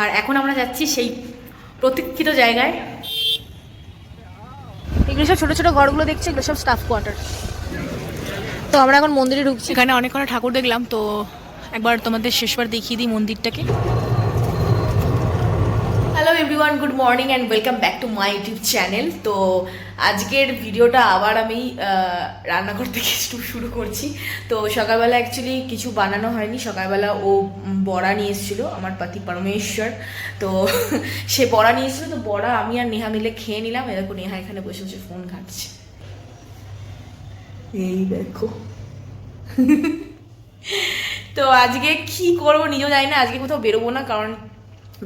আর এখন আমরা যাচ্ছি সেই প্রতীক্ষিত জায়গায়। এগুলো সব ছোটো ছোটো ঘরগুলো দেখছি এগুলো সব স্টাফ কোয়ার্টার তো আমরা এখন মন্দিরে ঢুকছি। এখানে অনেক অনেক ঠাকুর দেখলাম তো একবার তোমাদের শেষবার দেখিয়ে দিই মন্দিরটাকে। Everyone good morning and welcome back to my YouTube channel তো আজকের ভিডিওটা আবার আমি রান্নাঘর থেকে শুরু করছি। তো সকালবেলা অ্যাকচুয়ালি কিছু বানানো হয়নি। সকালবেলা ও বড়া নিয়ে এসেছিল আমার পাতি পরমেশ্বর। তো সে বড়া নিয়ে এসেছিল তো বড়া আমি আর নেহা মিলে খেয়ে নিলাম। এরকম নেহা এখানে বসে বসে ফোন ঘাটছে। এই দেখো। তো আজকে কি করব নিজেও জানি না আজকে কোথাও বেরোবো না কারণ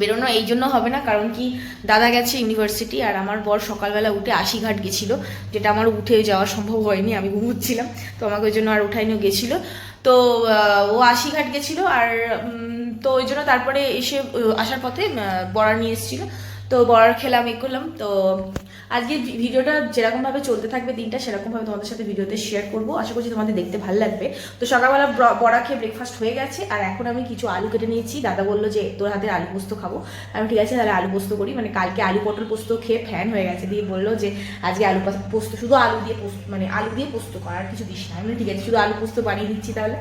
বেরোনো এই জন্য হবে না, কারণ কি দাদা গেছে ইউনিভার্সিটি আর আমার বর সকালবেলা উঠে আশিঘাট গেছিল, যেটা আমার উঠে যাওয়া সম্ভব হয়নি, আমি ঘুমোচ্ছিলাম, তো আমাকে ওই জন্য আর উঠাইনি গেছিল। তো ও আশিঘাট গেছিল আর তো ওই জন্য তারপরে এসে আসার পথে বড়া নিয়ে এসেছিল। তো বড়ার খেলাম এ করলাম, তো আজকে ভিডিওটা যেরকমভাবে চলতে থাকবে দিনটা, সেরকমভাবে তোমাদের সাথে ভিডিওতে শেয়ার করব। আশা করছি তোমাদের দেখতে ভালো লাগবে। তো সকালবেলা বড়া খেয়ে ব্রেকফাস্ট হয়ে গেছে, আর এখন আমি কিছু আলু কেটে নিয়েছি। দাদা বলল যে, তোর হাতের আলু পোস্ত খাব। আমি ঠিক আছে, তাহলে আলু পোস্ত করি। মানে কালকে আলু পটল পোস্ত খেয়ে ফ্যান হয়ে গেছে। দিয়ে বলল যে, আজকে আলু পাস- পোস্ত, শুধু আলু দিয়ে পোস্ত মানে আলু দিয়ে পোস্ত করার কিছু দিস না। আমি ঠিক আছে, শুধু আলু পোস্ত বানিয়ে দিচ্ছি তাহলে।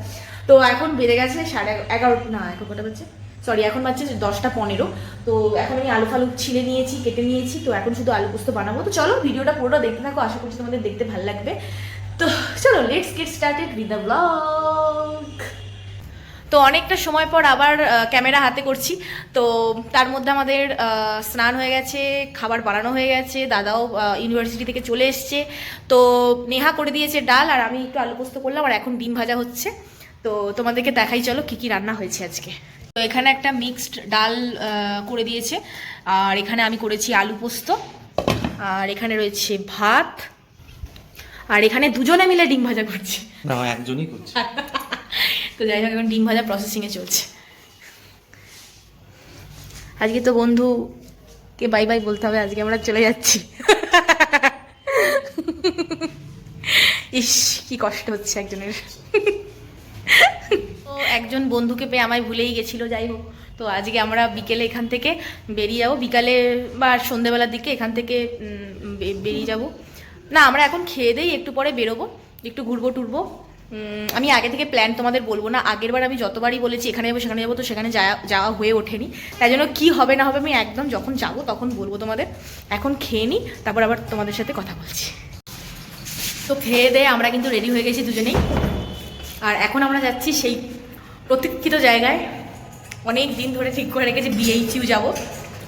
তো এখন বেড়ে গেছে সাড়ে এগারো না, এখন কটা বাজছে? সরি এখন যে দশটা পনেরো। তো এখন আমি আলু ফালু ছিঁড়ে নিয়েছি, কেটে নিয়েছি, তো এখন শুধু আলু পোস্ত বানাবো। তো চলো, ভিডিওটা পুরোটা দেখতে থাকো, আশা করছি তোমাদের দেখতে ভালো লাগবে। তো চলো let's get started with the blog তো অনেকটা সময় পর আবার ক্যামেরা হাতে করছি। তো তার মধ্যে আমাদের স্নান হয়ে গেছে, খাবার বানানো হয়ে গেছে, দাদাও ইউনিভার্সিটি থেকে চলে এসছে। তো নেহা করে দিয়েছে ডাল, আর আমি একটু আলু পোস্ত করলাম, আর এখন ডিম ভাজা হচ্ছে। তো তোমাদেরকে দেখাই, চলো, কি কি রান্না হয়েছে আজকে। তো এখানে একটা মিক্সড ডাল করে দিয়েছে। আর এখানে আমি করেছি আলু পোস্ত। আর এখানে রয়েছে ভাত। আর এখানে দুজনে মিলে ডিম ভাজা করছি। না একজনই করছে। তো যাই হোক এখন ডিম ভাজা প্রসেসিংয়ে চলছে। আজকে তো বন্ধুকে বাই বাই বলতে হবে? আজকে আমরা চলে যাচ্ছি। ইস কি কষ্ট হচ্ছে একজনের। একজন বন্ধুকে পেয়ে আমায় ভুলেই গেছিল, যাই হোক। তো আজকে আমরা বিকেলে এখান থেকে বেরিয়ে যাব। বিকালে বা সন্ধেবেলার দিকে এখান থেকে বেরিয়ে যাব। না, আমরা এখন খেয়ে দেই, একটু পরে বেরোবো, একটু ঘুরবো, টুরবো। আমি আগে থেকে প্ল্যান তোমাদের বলব না আগের বার আমি যতবারই বলেছি, এখানে যাব, সেখানে যাব, তো সেখানে যাওয়া যাওয়া হয়ে ওঠেনি। তাই জন্য কী হবে না হবে আমি একদম যখন যাব তখন বলব তোমাদের। এখন খেয়ে নিই তারপর আবার তোমাদের সাথে কথা বলছি। তো খেয়ে দেয়ে আমরা কিন্তু রেডি হয়ে গেছি দুজনেই। আর এখন আমরা যাচ্ছি সেই প্রতীক্ষিত জায়গায় অনেক দিন ধরে ঠিক করে রেখেছি বিএইচইউ যাব।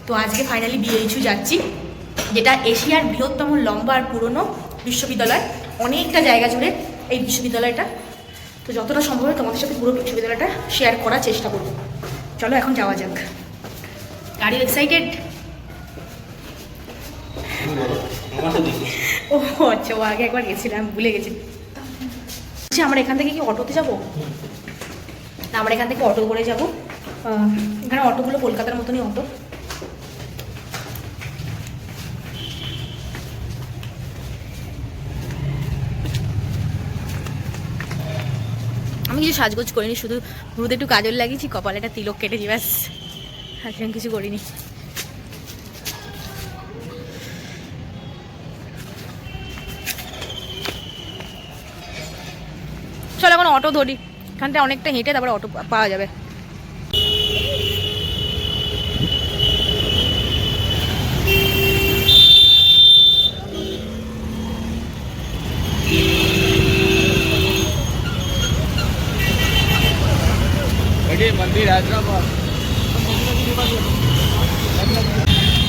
তো আজকে ফাইনালি বিএইচইউ যাচ্ছি, যেটা এশিয়ার বৃহত্তম লম্বা আর পুরনো বিশ্ববিদ্যালয়। অনেকটা জায়গা জুড়ে এই বিশ্ববিদ্যালয়টা। তো যতটা সম্ভব তোমাদের সাথে পুরো বিশ্ববিদ্যালয়টা শেয়ার করার চেষ্টা করব। চলো এখন যাওয়া যাক। গাড়ি এক্সাইটেড ও আচ্ছা ও আগে একবার গেছিলাম, ভুলে গেছি। আমরা এখান থেকে কি অটোতে যাব? আমরা এখান থেকে অটো করে যাব। এখানে অটোগুলো কলকাতার মতনই অটো। আমি কিছু সাজগোজ করিনি, শুধু রুদে একটু কাজল লাগিয়েছি, কপালে একটা তিলক কেটেছি ব্যাস। আর কিছু করিনি। এখানটা অনেকটা হেঁটে তারপরে অটো পাওয়া যাবে।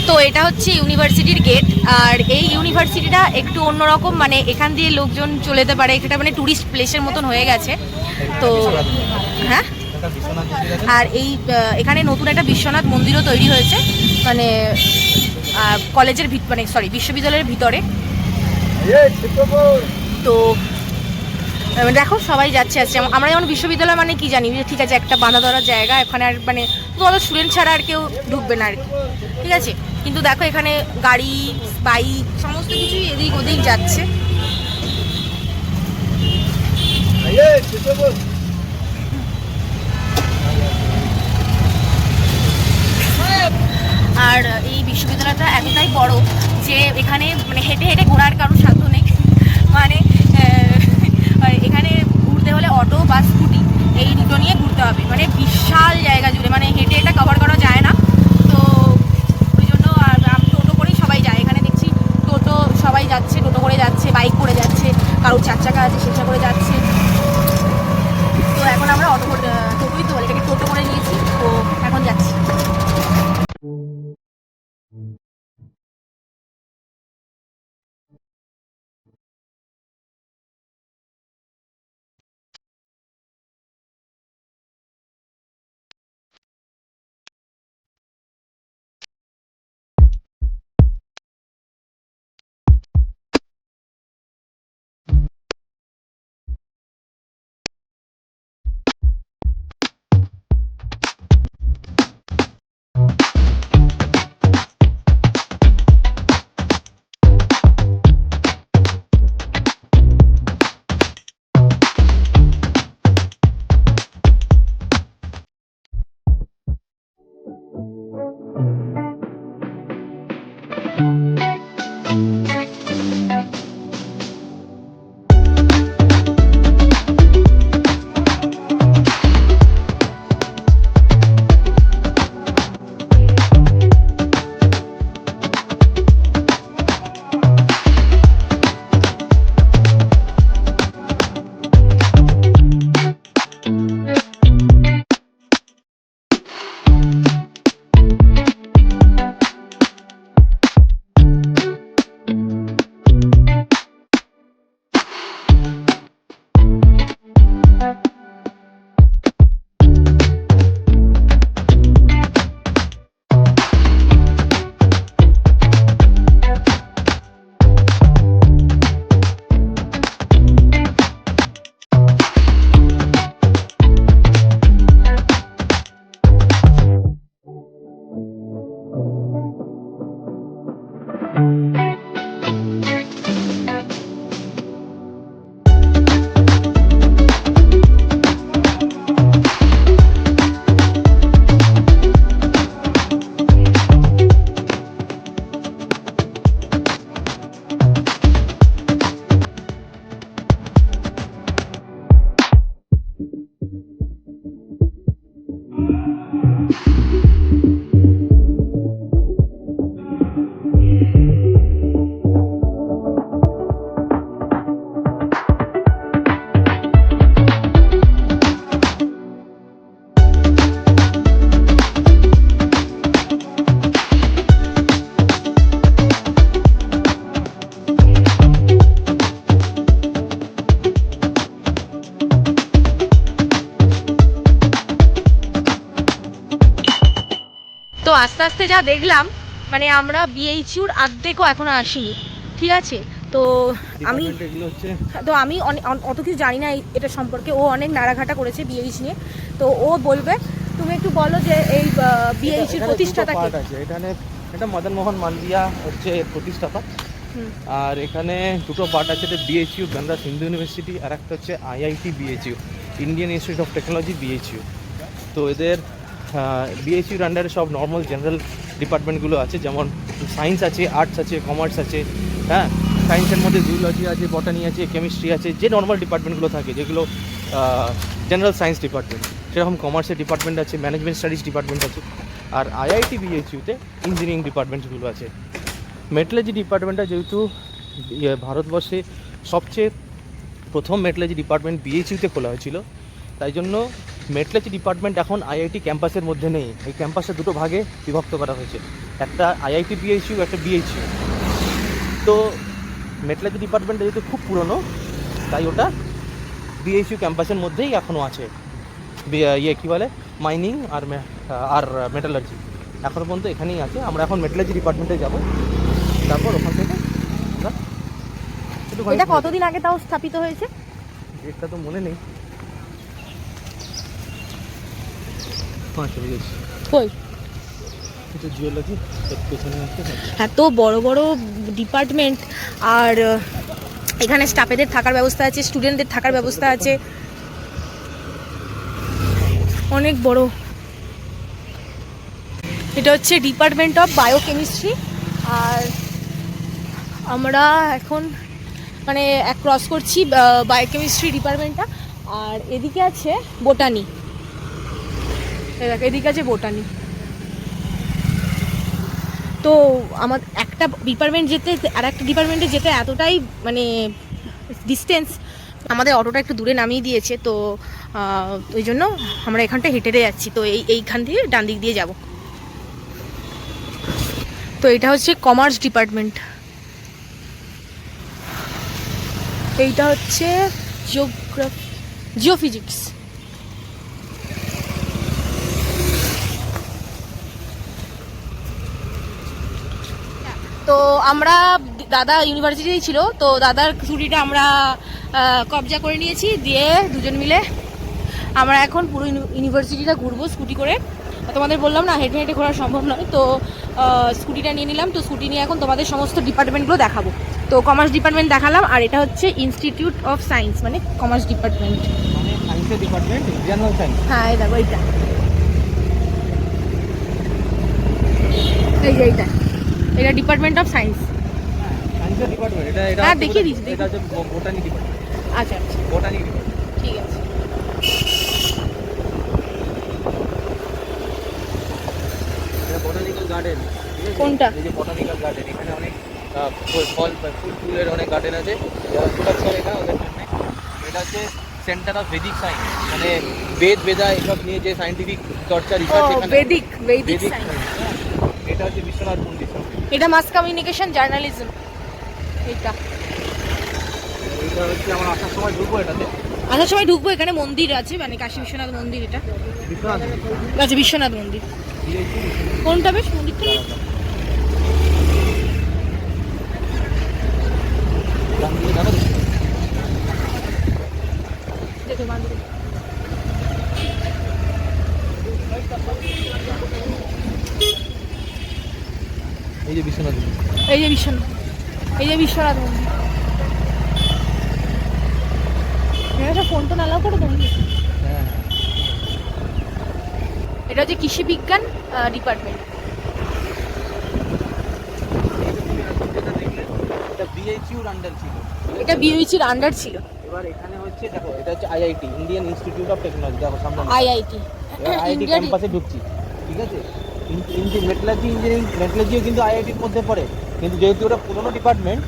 তো এটা হচ্ছে ইউনিভার্সিটির গেট আর এই ইউনিভার্সিটিটা একটু অন্যরকম মানে এখান দিয়ে লোকজন চলে যেতে পারে। এটা মানে ট্যুরিস্ট প্লেসের মতন হয়ে গেছে। তো হ্যাঁ? আর এই এখানে নতুন একটা বিশ্বনাথ মন্দিরও তৈরি হয়েছে। মানে কলেজের ভিত মানে সরি বিশ্ববিদ্যালয়ের ভিতরে। তো দেখো, সবাই যাচ্ছে, আসছে। আমরা যেমন বিশ্ববিদ্যালয় মানে কি জানি? ঠিক আছে, একটা বাঁধা ধরার জায়গা, এখানে আর মানে শুধুমাত্র স্টুডেন্ট ছাড়া আর কেউ ঢুকবে না আর কি। ঠিক আছে? কিন্তু দেখো এখানে গাড়ি, বাইক, সমস্ত কিছুই এদিক ওদিক যাচ্ছে। আর এই বিশ্ববিদ্যালয়টা এতটাই বড় যে এখানে মানে হেঁটে হেঁটে ঘোরার কারোর যা দেখলাম মানে আমরা বিএইচইউর আর্ধেকও এখনও আসিনি ঠিক আছে? তো আমি তো আমি অত কিছু জানি না এটা সম্পর্কে। ও অনেক নাড়াঘাটা করেছে বিএইচ নিয়ে। তো ও বলবে তুমি একটু বলো যে এই বিএইচির এখানে প্রতিষ্ঠাতা কে? আছে। এখানে এটা মদন মোহন মান্ডিয়া হচ্ছে এর প্রতিষ্ঠাতা। আর এখানে দুটো পার্ট আছে এটা বিএইচইউ বেনারস হিন্দু ইউনিভার্সিটি আর একটা হচ্ছে IIT BHU Indian Institute of Technology BHU তো এদের বিএইচইউর আন্ডারে সব নর্মাল জেনারেল ডিপার্টমেন্টগুলো আছে, যেমন সায়েন্স আছে আর্টস আছে কমার্স আছে হ্যাঁ? সায়েন্সের মধ্যে জুলজি আছে বটানি আছে কেমিস্ট্রি আছে, যে নর্মাল ডিপার্টমেন্টগুলো থাকে, যেগুলো জেনারেল সায়েন্স ডিপার্টমেন্ট সেরকম কমার্সের ডিপার্টমেন্ট আছে ম্যানেজমেন্ট স্টাডিজ ডিপার্টমেন্ট আছে, আর আইআইটি বিএইচইউতে ইঞ্জিনিয়ারিং ডিপার্টমেন্টগুলো আছে। মেটলজি ডিপার্টমেন্টটা যেহেতু ইয়ে ভারতবর্ষে সবচেয়ে প্রথম মেটলজি ডিপার্টমেন্ট বিএইচইউতে খোলা হয়েছিল, তাই জন্য মেটলজি ডিপার্টমেন্ট এখন আইআইটি ক্যাম্পাসের মধ্যে নেই। এই ক্যাম্পাসে দুটো ভাগে বিভক্ত করা হয়েছে। একটা আইআইটি বিএইচইউ একটা বিএইচইউ। তো মেটলজি ডিপার্টমেন্টটা যেহেতু খুব পুরনো তাই ওটা বিএইচইউ ক্যাম্পাসের মধ্যেই এখনও আছে। ইয়ে কী বলে? মাইনিং আর আর মেটালার্জি। এখনও পর্যন্ত এখানেই আছে। আমরা এখন মেটালার্জি ডিপার্টমেন্টে যাব। তারপর ওখান থেকে এটা কতদিন আগে তাও স্থাপিত হয়েছে? ডেটটা তো মনে নেই হ্যাঁ চলে গেছি কই? এটা জিওলজি এত বড় বড় ডিপার্টমেন্ট আর এখানে স্টাফেদের থাকার ব্যবস্থা আছে স্টুডেন্টদের থাকার ব্যবস্থা আছে। অনেক বড়। এটা হচ্ছে ডিপার্টমেন্ট অফ বায়োকেমিস্ট্রি আর আমরা এখন মানে এক ক্রস করছি বায়োকেমিস্ট্রি ডিপার্টমেন্টটা আর এদিকে আছে বোটানি এদিকে আছে বোটানি। তো আমার একটা ডিপার্টমেন্ট যেতে আর একটা ডিপার্টমেন্টে যেতে এতটাই মানে ডিস্টেন্স আমাদের অটোটা একটু দূরে নামিয়ে দিয়েছে, তো ওই জন্য আমরা এখানটা হেঁটে যাচ্ছি। তো এই, এইখান থেকে ডান দিক দিয়ে যাব। তো এটা হচ্ছে কমার্স ডিপার্টমেন্ট এইটা হচ্ছে জিওগ্রাফি জিওফিজিক্স তো আমরা দাদা ইউনিভার্সিটি ছিল তো দাদার ছুটিটা আমরা কবজা করে নিয়েছি দিয়ে দুজন মিলে আমরা এখন পুরো ইউনিভার্সিটিটা ঘুরবো স্কুটি করে। তোমাদের বললাম না হেঁটে হেঁটে ঘোরা সম্ভব নয় তো স্কুটিটা নিয়ে নিলাম তো স্কুটি নিয়ে এখন তোমাদের সমস্ত ডিপার্টমেন্টগুলো দেখাবো। তো কমার্স ডিপার্টমেন্ট দেখালাম আর এটা হচ্ছে ইনস্টিটিউট অফ সায়েন্স মানে কমার্স ডিপার্টমেন্ট। মানে সায়েন্সের ডিপার্টমেন্ট জেনারেল সায়েন্স হ্যাঁ দেখো এইটা। এই যে এইটা। এটা ডিপার্টমেন্ট অফ সায়েন্স হ্যাঁ, দেখিয়ে দিচ্ছি, এটা হচ্ছে আচ্ছা আচ্ছা। ঠিক আছে। এটা বোটানিক্যাল গার্ডেন কোনটা? এই যে বোটানিক্যাল গার্ডেন এখানে অনেক ফল- ফল ফুল ফুলের অনেক গার্ডেন আছে। যারা স্টুডেন্ট করে না ওদের জন্য। এটা হচ্ছে সেন্টার অফ ভেদিক সায়েন্স মানে বেদ বেদা এসব নিয়ে যে সায়েন্টিফিক চর্চা রিসার্চ এখানে বেদিক বেদিক বেদিক সায়েন্স। এটা হচ্ছে বিশ্বনাথ। এটা মাস কমিউনিকেশন জার্নালিজম এটা আসার সময় ঢুকবো এখানে মন্দির আছে মানে কাশী বিশ্বনাথ মন্দির এটা। বিশ্বনাথ আচ্ছা বিশ্বনাথ মন্দির। কোনটা বেশ? মন্দিরটা ডান দিকে যাবে তো? দেখে বান্ধবী এই যে বিশ্বনাথ মন্দির। এই যে বিশ্বনাথ এই যে বিশ্বনাথ মন্দির ফোন তো নালাও করে হ্যাঁ এটা হচ্ছে কৃষি বিজ্ঞান ডিপার্টমেন্ট এটা বিএইচইউর আন্ডার ছিল। এবার এখানে হচ্ছে দেখো এটা হচ্ছে IIT Indian Institute of Technology দেখো সামনে আইআইটি আইআইটি ক্যাম্পাসে ঢুকছি ঠিক আছে? মেটলার্জি ইঞ্জিনিয়ারিং মেটলার্জিও কিন্তু আইআইটির মধ্যে পড়ে। কিন্তু যেহেতু ওটা পুরোনো ডিপার্টমেন্ট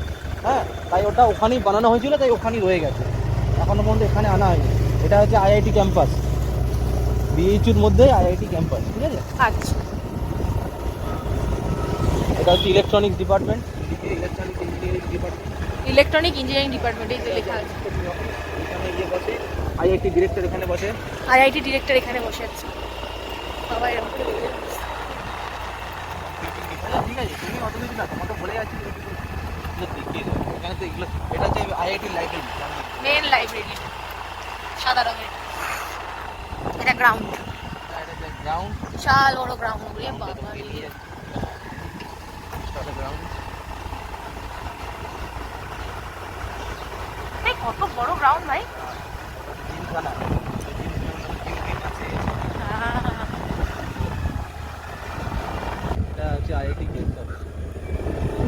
হ্যাঁ তাই ওটা ওখানেই বানানো হয়েছিল তাই ওখানেই রয়ে গেছে। এখনও পর্যন্ত এখানে আনা হয়নি। এটা হচ্ছে আইআইটি ক্যাম্পাস বিএইচুর মধ্যে আইআইটি ক্যাম্পাস ঠিক আছে? আচ্ছা। এটা হচ্ছে electronics department engineering electronic engineering department এই যে লেখা আছে। এখানে গিয়ে বসে আইআইটি ডিরেক্টর এখানে বসে। আইআইটি ডিরেক্টর এখানে বসে আছে। বাবা এরকম করে বলে দিচ্ছে। আচ্ছা, ঠিক আছে তুমি অত কিছু না তোমাকে বলে যাচ্ছি দেখিয়ে দেবো এখানে তো এগুলো এটা হচ্ছে আইআইটি লাইব্রেরি মেন লাইব্রেরি সাদা রঙের। এটা গ্রাউন্ড হচ্ছে গ্রাউন্ড বিশাল বড় গ্রাউন্ড রে বাবা। গ্রাউন্ড কত বড় গ্রাউন্ড ভাই? জিমখানা এটা হচ্ছে আইআইটি গেস্ট হাউস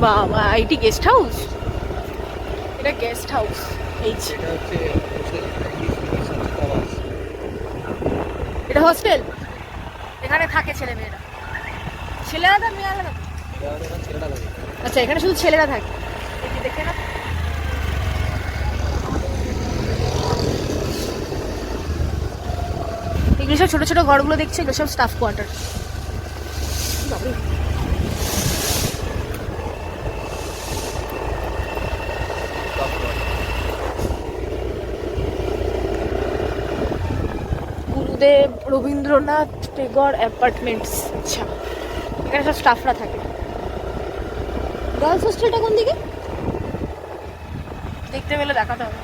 বাবা আইটি গেস্ট হাউস এটা গেস্ট হাউস এই এটা হোস্টেল এখানে থাকে ছেলে মেয়েরা ছেলে আলাদা মেয়ে আলাদা এটা আচ্ছা এখানে শুধু ছেলেরা থাকে। দেখে না এগুলো সব ছোট ছোট ঘরগুলো দেখছে? এগুলো সব staff quarter Gurudev Rabindranath Tagore apartments আচ্ছা এখানে সব স্টাফরা থাকে। গার্লস হোস্টেলটা কোন দিকে? দেখতে পেলে দেখাতে হবে।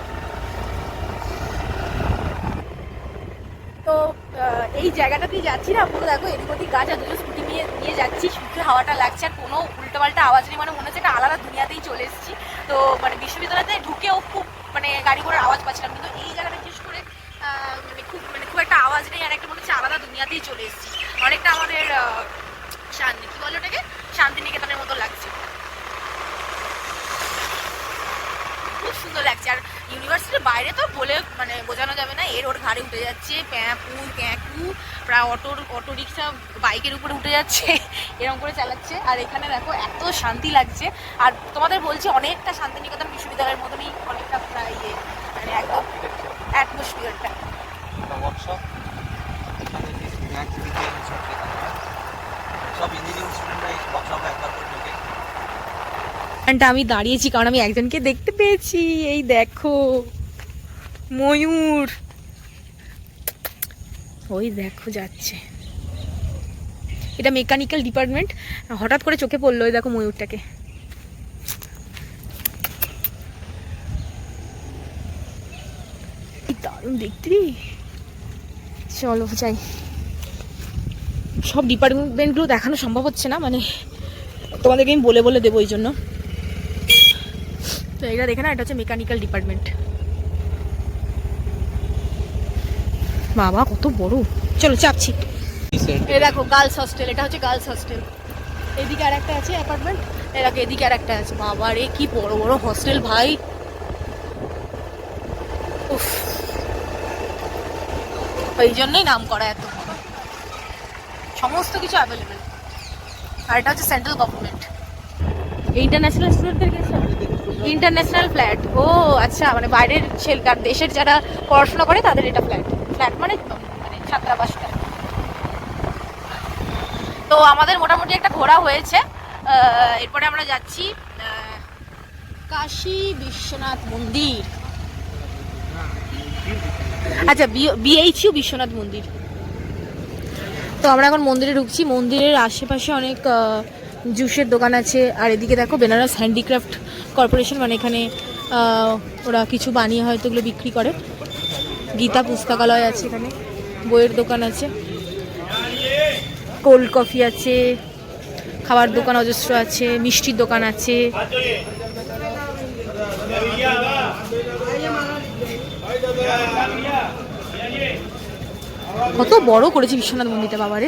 তো এই জায়গাটা দিয়ে যাচ্ছি না পুরো দেখো এদিক ওদিক গাছ আর দুটো স্কুটি নিয়ে নিয়ে যাচ্ছি শুধু হাওয়াটা লাগছে আর কোনো উল্টোপাল্টা আওয়াজ নেই মানে মনে হচ্ছে একটা আলাদা দুনিয়াতেই চলে এসেছি। তো মানে বিশ্ববিদ্যালয়তে ঢুকেও খুব মানে গাড়ি ঘোড়ার আওয়াজ পাচ্ছিলাম কিন্তু এই জায়গাটা বিশেষ করে আহ, মানে খুব মানে খুব একটা আওয়াজ নেই আর একটা মনে হচ্ছে আলাদা দুনিয়াতেই চলে এসেছি। অনেকটা আমাদের শান্তি কি বলে ওটাকে? শান্তিনিকেতনের মতো লাগছে। খুব সুন্দর লাগছে। আর ইউনিভার্সিটির বাইরে তো বলে মানে বোঝানো যাবে না এর ওর ঘাড়ে উঠে যাচ্ছে প্যাঁপু ক্যাঁকু প্রায় অটোর অটো রিক্সা বাইকের উপরে উঠে যাচ্ছে এরকম করে চালাচ্ছে। আর এখানে দেখো এত শান্তি লাগছে। আর তোমাদের বলছি অনেকটা শান্তিনিকেতন বিশ্ববিদ্যালয়ের মতনই অনেকটা প্রায় ইয়ে মানে একদম অ্যাটমসফিয়ারটা আমি দাঁড়িয়েছি, কারণ আমি একজনকে দেখতে পেয়েছি। এই দেখো, ময়ূর। ওই দেখো যাচ্ছে। এটা মেকানিক্যাল ডিপার্টমেন্ট হঠাৎ করে চোখে পড়ল ওই দেখো ময়ূরটাকে। দারুণ দেখতে। চলো, যাই। সব ডিপার্টমেন্টগুলো দেখানো সম্ভব হচ্ছে না মানে তোমাদেরকে আমি বলে বলে দেবো ওই জন্য। তো এটা দেখে না এটা হচ্ছে মেকানিক্যাল ডিপার্টমেন্ট বাবা, কত বড়। চলো, চাপছি। এই দেখো গার্লস হস্টেল এটা হচ্ছে গার্লস হস্টেল এদিকে আর একটা আছে অ্যাপার্টমেন্ট দেখো, এদিকে আর একটা আছে। বাবা রে, কি বড় বড় হস্টেল ভাই। ওই জন্যই নাম করা এত। সমস্ত কিছু অ্যাভেলেবেল আর এটা হচ্ছে সেন্ট্রাল গভর্নমেন্ট ইন্টারন্যাশনাল স্টুডেন্টদের গেছে ইন্টারন্যাশনাল ফ্ল্যাট ও আচ্ছা মানে বাইরের ছেলে আর দেশের যারা পড়াশোনা করে তাদের এটা ফ্ল্যাট ফ্ল্যাট মানে মানে ছাত্রাবাসটা তো আমাদের মোটামুটি একটা ঘোরা হয়েছে। এরপরে আমরা যাচ্ছি কাশী বিশ্বনাথ মন্দির। আচ্ছা বিএইচইউ বিশ্বনাথ মন্দির। তো আমরা এখন মন্দিরে ঢুকছি। মন্দিরের আশেপাশে অনেক জুসের দোকান আছে। আর এদিকে দেখো বেনারস হ্যান্ডিক্রাফট কর্পোরেশন মানে এখানে ওরা কিছু বানিয়ে হয়তো এগুলো বিক্রি করে। গীতা পুস্তকালয় আছে এখানে। বইয়ের দোকান আছে। কোল্ড কফি আছে। খাবার দোকান অজস্র আছে। মিষ্টির দোকান আছে। কত বড় করেছে বিশ্বনাথ মন্দিরটা বাবারে।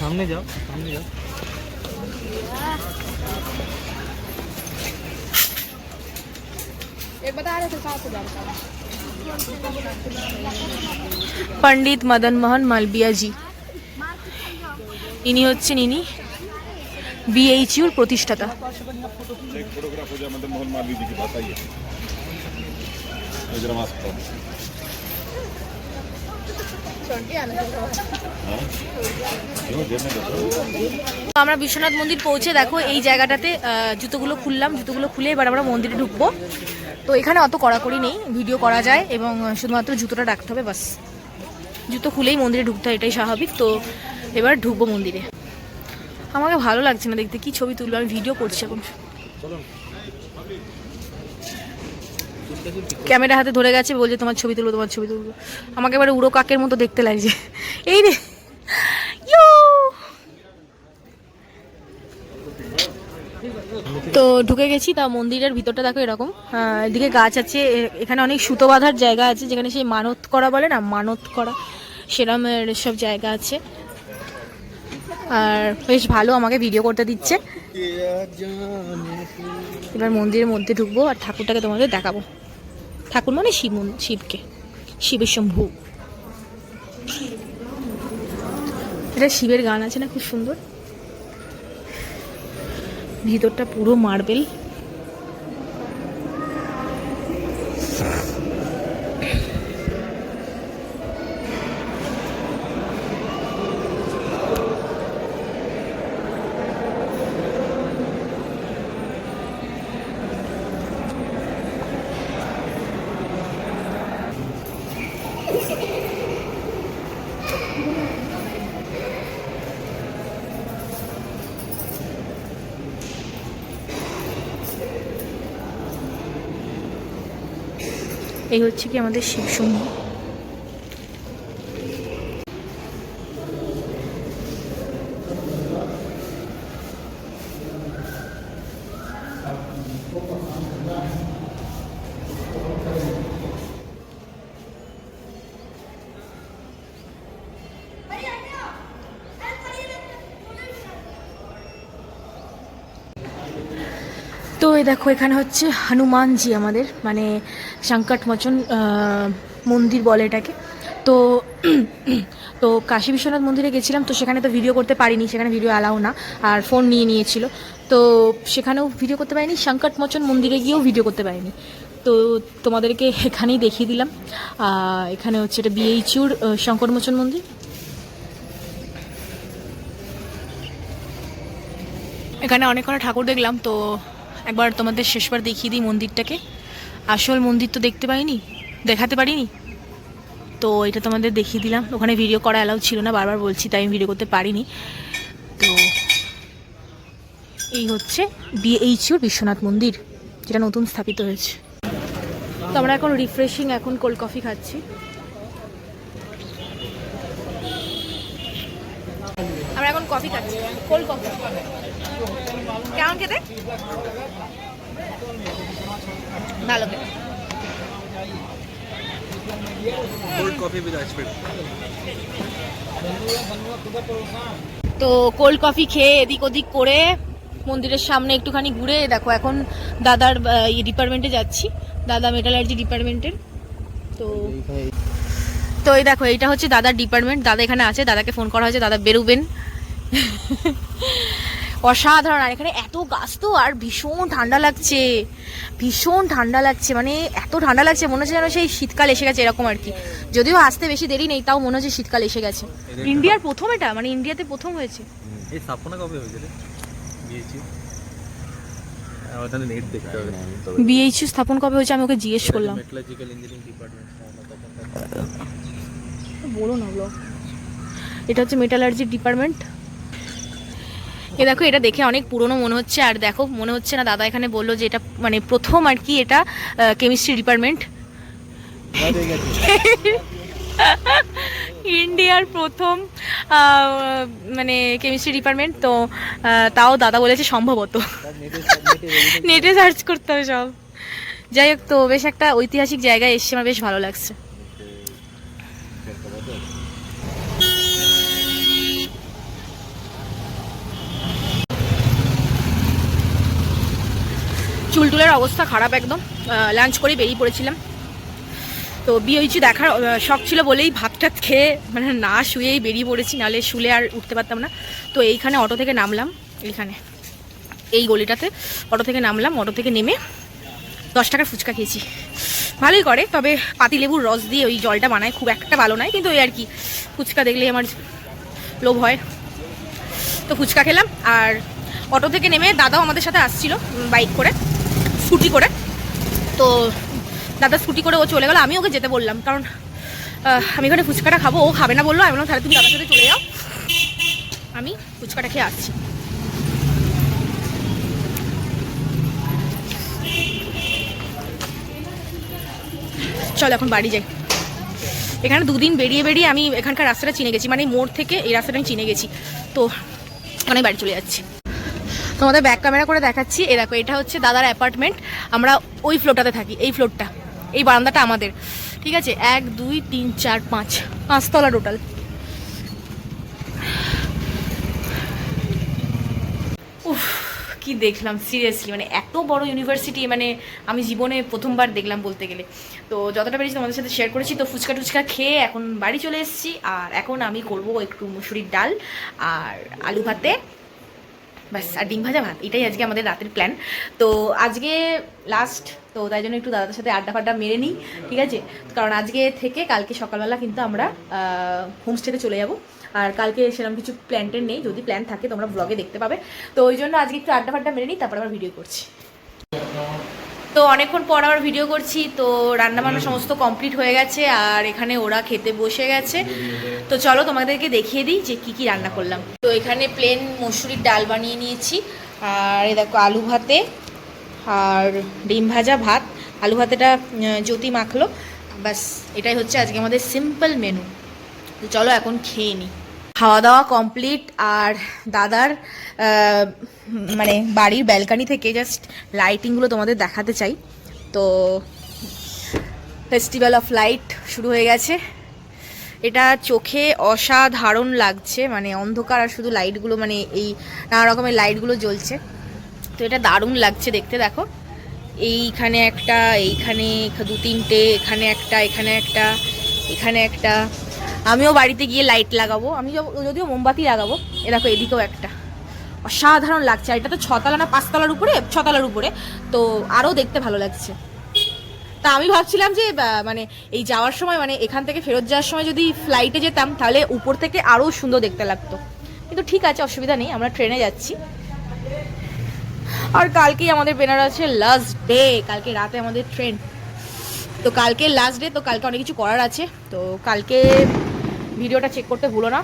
সামনে যাও সামনে যাও। পণ্ডিত মদন মোহন মালবিয়া জি। ইনি হচ্ছেন ইনি বিএইচইউর প্রতিষ্ঠাতা। Vedrà আমরা বিশ্বনাথ মন্দির পৌঁছে দেখো এই জায়গাটাতে জুতোগুলো খুললাম জুতোগুলো খুলে এবার আমরা মন্দিরে ঢুকবো। তো এখানে অত কড়াকড়ি নেই ভিডিও করা যায় এবং শুধুমাত্র জুতোটা রাখতে হবে বাস। জুতো খুলেই মন্দিরে ঢুকতে হয় এটাই স্বাভাবিক। তো এবার ঢুকবো মন্দিরে। আমাকে ভালো লাগছে না দেখতে কি ছবি তুলবো আমি ভিডিও করছি এখন। ক্যামেরা হাতে ধরে গেছে, বলছে তোমার ছবি তুলবো, তোমার ছবি তুলবো। আমাকে এবারে উড়ো কাকের মতো দেখতে লাগছে। এই রে। তো ঢুকে গেছি, তা মন্দিরের ভিতরটা দেখো এরকম। এদিকে গাছ আছে এখানে অনেক সুতো বাঁধার জায়গা আছে, যেখানে সেই মানত করা বলে না, মানত করা সেরমের সব জায়গা আছে। আর বেশ ভালো আমাকে ভিডিও করতে দিচ্ছে। এবার মন্দিরের মধ্যে ঢুকবো আর ঠাকুরটাকে তোমাদের দেখাবো। ঠাকুর মানে শিব শিবকে, শিবের শম্ভু। এটা শিবের গান আছে না, খুব সুন্দর। ভিতরটা পুরো মার্বেল এই হচ্ছে কি আমাদের শিব দেখো, এখানে হচ্ছে হনুমানজি আমাদের মানে সংকট মোচন মন্দির বলে এটাকে। তো তো কাশী বিশ্বনাথ মন্দিরে গেছিলাম, তো সেখানে তো ভিডিও করতে পারিনি, সেখানে ভিডিও অ্যালাউ না, আর ফোন নিয়ে নিয়েছিল। তো সেখানেও ভিডিও করতে পারিনি, সংকট মোচন মন্দিরে গিয়েও ভিডিও করতে পারিনি। তো তোমাদেরকে এখানেই দেখিয়ে দিলাম। এখানে হচ্ছে এটা বিএইচইউর সংকটমোচন মন্দির। এখানে অনেক অনেক ঠাকুর দেখলাম, তো একবার তোমাদের শেষবার দেখিয়ে দিই মন্দিরটাকে। আসল মন্দির তো দেখতে পাইনি, দেখাতে পারিনি। তো এটা তোমাদের দেখিয়ে দিলাম। ওখানে ভিডিও করা অ্যালাউ ছিল না, বারবার বলছি, তাই আমি ভিডিও করতে পারিনি। তো এই হচ্ছে বিএইচইউর বিশ্বনাথ মন্দির, যেটা নতুন স্থাপিত হয়েছে। তো আমরা এখন রিফ্রেশিং এখন কোল্ড কফি খাচ্ছি। আমরা এখন কফি খাচ্ছি কোল্ড কফি কেমন খেতে? ভালো খেতে। তো কোল্ড কফি খেয়ে এদিক ওদিক করে মন্দিরের সামনে একটুখানি ঘুরে দেখো এখন দাদার ডিপার্টমেন্টে যাচ্ছি। দাদা মেটালার্জি ডিপার্টমেন্টের তো তো এই দেখো এইটা হচ্ছে দাদার ডিপার্টমেন্ট দাদা এখানে আছে দাদাকে ফোন করা হয়েছে দাদা বেরোবেন। অসাধারণ। আর এখানে এত গাছ তো আর ভীষণ ঠান্ডা লাগছে। ভীষণ ঠান্ডা লাগছে মানে এত ঠান্ডা লাগছে মনে হচ্ছে যেন সেই শীতকাল এসে গেছে এরকম আর কি। যদিও আসতে বেশি দেরি নেই তাও মনে হচ্ছে শীতকাল এসে গেছে। ইন্ডিয়ার প্রথম এটা? মানে ইন্ডিয়াতে প্রথম হয়েছে? এই স্থাপনা কবে হয়েছে রে? বিএইচইউ ওখানে নেট দেখতে হবে। বিএইচইউ স্থাপন কবে হয়েছে আমি ওকে জিজ্ঞেস করলাম। মেটালজিক্যাল ইঞ্জিনিয়ারিং বলো না এটা হচ্ছে মেটালার্জি ডিপার্টমেন্ট এ দেখো এটা দেখে অনেক পুরনো মনে হচ্ছে আর দেখো মনে হচ্ছে না দাদা এখানে বলল যে এটা মানে প্রথম আর কি এটা কেমিস্ট্রি ডিপার্টমেন্ট ইন্ডিয়ার প্রথম মানে কেমিস্ট্রি ডিপার্টমেন্ট তো তাও দাদা বলেছে সম্ভবত। নেটে সার্চ করতে হবে সব। যাই হোক তো বেশ একটা ঐতিহাসিক জায়গায় এসছে আমার বেশ ভালো লাগছে। চুলটুলের অবস্থা খারাপ একদম। লাঞ্চ করে বেরিয়ে পড়েছিলাম। তো বিয়েছি দেখার শখ ছিল বলেই ভাত টাত খেয়ে মানে না শুয়েই বেরিয়ে পড়েছি, নাহলে শুলে আর উঠতে পারতাম না। তো এইখানে অটো থেকে নামলাম, এইখানে। এই গলিটাতে অটো থেকে নামলাম, অটো থেকে নেমে দশ টাকার ফুচকা খেয়েছি। ভালোই করে, তবে পাতিলেবুর রস দিয়ে ওই জলটা বানায় খুব একটা ভালো নয়, কিন্তু ওই আর কি, ফুচকা দেখলেই আমার লোভ হয়। তো ফুচকা খেলাম, আর অটো থেকে নেমে দাদাও আমাদের সাথে আসছিল বাইক করে। স্কুটি করে। তো দাদা স্কুটি করে ও চলে গেল, আমি ওকে যেতে বললাম, কারণ আমি এখানে ফুচকাটা খাব, ও খাবে না বলল, আমি বললাম, তাহলে তুমি দাদার সাথে চলে যাও, আমি ফুচকাটা খেয়ে আসছি। চল এখন বাড়ি যাই। এখানে দুদিন বেরিয়ে বেরিয়ে আমি এখানকার রাস্তাটা চিনে গেছি মানে মোড় থেকে এই রাস্তাটা আমি চিনে গেছি। তো অনেক বাড়ি চলে যাচ্ছি। তোমাদের ব্যাক ক্যামেরা করে দেখাচ্ছি। এ দেখো, এটা হচ্ছে দাদার অ্যাপার্টমেন্ট আমরা ওই ফ্লোরটাতে থাকি, এই ফ্লোরটা এই বারান্দাটা আমাদের। ঠিক আছে? এক, দুই, তিন, চার, পাঁচ। পাঁচতলা টোটাল উফ, কি দেখলাম সিরিয়াসলি মানে এত বড় ইউনিভার্সিটি মানে আমি জীবনে প্রথমবার দেখলাম বলতে গেলে। তো যতটা পেরেছি তোমাদের সাথে শেয়ার করেছি, তো ফুচকা টুচকা খেয়ে এখন বাড়ি চলে এসেছি। আর এখন আমি করব একটু মুসুরির ডাল আর আলু ভাতে। ব্যাস, আর ডিম ভাজা ভাত, এটাই আজকে আমাদের রাতের প্ল্যান তো আজকে লাস্ট তো তাই জন্য একটু দাদার সাথে আড্ডা ফাড্ডা মেরে নিই, ঠিক আছে? কারণ আজকে থেকে কালকে সকালবেলা কিন্তু আমরা হোমস্টেতে চলে যাব। আর কালকে সেরকম কিছু প্ল্যানটের নেই, যদি প্ল্যান থাকে তোমরা ব্লগে দেখতে পাবে। তো ওই জন্য আজকে একটু আড্ডা ফাড্ডা মেরে নিই, তারপর আবার ভিডিও করছি। তো অনেকক্ষণ পর আবার ভিডিও করছি তো রান্না বান্না সমস্ত কমপ্লিট হয়ে গেছে আর এখানে ওরা খেতে বসে গেছে। তো চলো তোমাদেরকে দেখিয়ে দিই যে কি কি রান্না করলাম। তো এখানে প্লেন মসুরির ডাল বানিয়ে নিয়েছি আর এই দেখো আলু ভাতে আর ডিম ভাজা ভাত। আলু ভাতেটা জ্যোতি মাখলো। ব্যাস এটাই হচ্ছে আজকে আমাদের সিম্পল মেনু তো চলো এখন খেয়ে নিই খাওয়া দাওয়া কমপ্লিট আর দাদার মানে বাড়ির ব্যালকানি থেকে জাস্ট লাইটিংগুলো তোমাদের দেখাতে চাই। তো ফেস্টিভ্যাল অফ লাইট শুরু হয়ে গেছে। এটা চোখে অসাধারণ লাগছে মানে অন্ধকার আর শুধু লাইটগুলো মানে এই নানা রকমের লাইটগুলো জ্বলছে। তো এটা দারুণ লাগছে দেখতে, দেখো। এইখানে একটা, এইখানে দু তিনটে, এখানে একটা এখানে একটা এখানে একটা। আমিও বাড়িতে গিয়ে লাইট লাগাবো। আমি যদিও মোমবাতি লাগাবো। এ দেখো, এদিকেও একটা। অসাধারণ লাগছে। আর এটা তো ছতলা না, পাঁচতলার উপরে, ছতলার উপরে। তো আরও দেখতে ভালো লাগছে। তা আমি ভাবছিলাম যে মানে এই যাওয়ার সময় মানে এখান থেকে ফেরত যাওয়ার সময় যদি ফ্লাইটে যেতাম, তাহলে উপর থেকে আরও সুন্দর দেখতে লাগতো। কিন্তু ঠিক আছে, অসুবিধা নেই, আমরা ট্রেনে যাচ্ছি। আর কালকেই আমাদের বেনারসে লাস্ট ডে কালকে রাতে আমাদের ট্রেন তো কালকে লাস্ট ডে তো কালকে অনেক কিছু করার আছে। তো কালকে ভিডিওটা চেক করতে ভুলো না।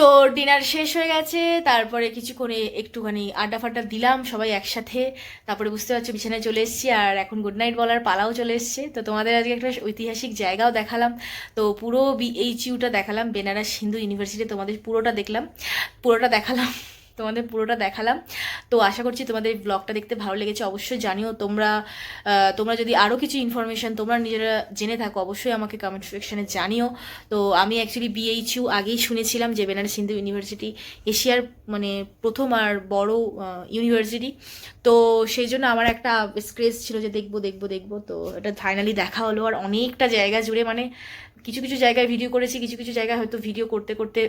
তো ডিনার শেষ হয়ে গেছে, তারপরে কিছুক্ষণে একটুখানি আড্ডা ফাড্ডা দিলাম সবাই একসাথে, তারপরে বুঝতে পারছ বিছানায় চলে এসেছি আর এখন গুড নাইট বলার পালাও চলে এসছে। তো তোমাদের আজকে একটা ঐতিহাসিক জায়গাও দেখালাম। তো পুরো বিএইচইউটা দেখালাম, বেনারস হিন্দু ইউনিভার্সিটি তোমাদের পুরোটা দেখলাম, পুরোটা দেখালাম। তোমাদের পুরোটা দেখালাম। তো আশা করছি তোমাদের ব্লগটা দেখতে ভালো লেগেছে। অবশ্যই জানিও তোমরা তোমরা যদি আরও কিছু ইনফরমেশন তোমরা নিজেরা জেনে থাকো, অবশ্যই আমাকে কমেন্ট সেকশনে জানিও। তো আমি অ্যাকচুয়ালি বিএইচইউ আগেই শুনেছিলাম যে বেনারস হিন্দু ইউনিভার্সিটি এশিয়ার মানে প্রথম আর বড় ইউনিভার্সিটি তো সেই জন্য আমার একটা স্ক্রেজ ছিল যে দেখব দেখব দেখব। তো এটা ফাইনালি দেখা হলো। আর অনেকটা জায়গা জুড়ে মানে কিছু কিছু জায়গায় ভিডিও করেছি, কিছু কিছু জায়গায় হয়তো ভিডিও করতে করতে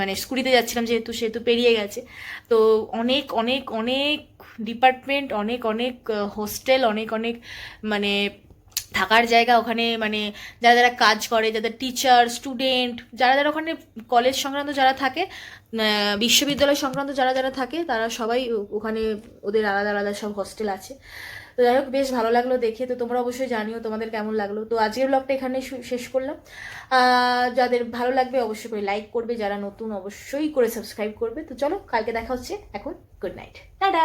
মানে স্কুটিতে যাচ্ছিলাম যেহেতু সেহেতু পেরিয়ে গেছে। তো অনেক অনেক অনেক ডিপার্টমেন্ট অনেক অনেক হোস্টেল অনেক অনেক মানে থাকার জায়গা ওখানে মানে যারা যারা কাজ করে, যাদের টিচার স্টুডেন্ট যারা যারা ওখানে কলেজ সংক্রান্ত যারা থাকে বিশ্ববিদ্যালয় সংক্রান্ত যারা যারা থাকে, তারা সবাই ওখানে ওদের আলাদা আলাদা সব হোস্টেল আছে। তো যাই হোক, বেশ ভালো লাগল দেখে। তো তোমরা অবশ্যই জানিও তোমাদের কেমন লাগল। তো আজকের ব্লগটা এখানে শেষ করলাম। যাদের ভালো লাগবে অবশ্যই করে লাইক করবে, যারা নতুন অবশ্যই করে সাবস্ক্রাইব করবে। তো চলো, কালকে দেখা হচ্ছে, এখন গুড নাইট টাটা!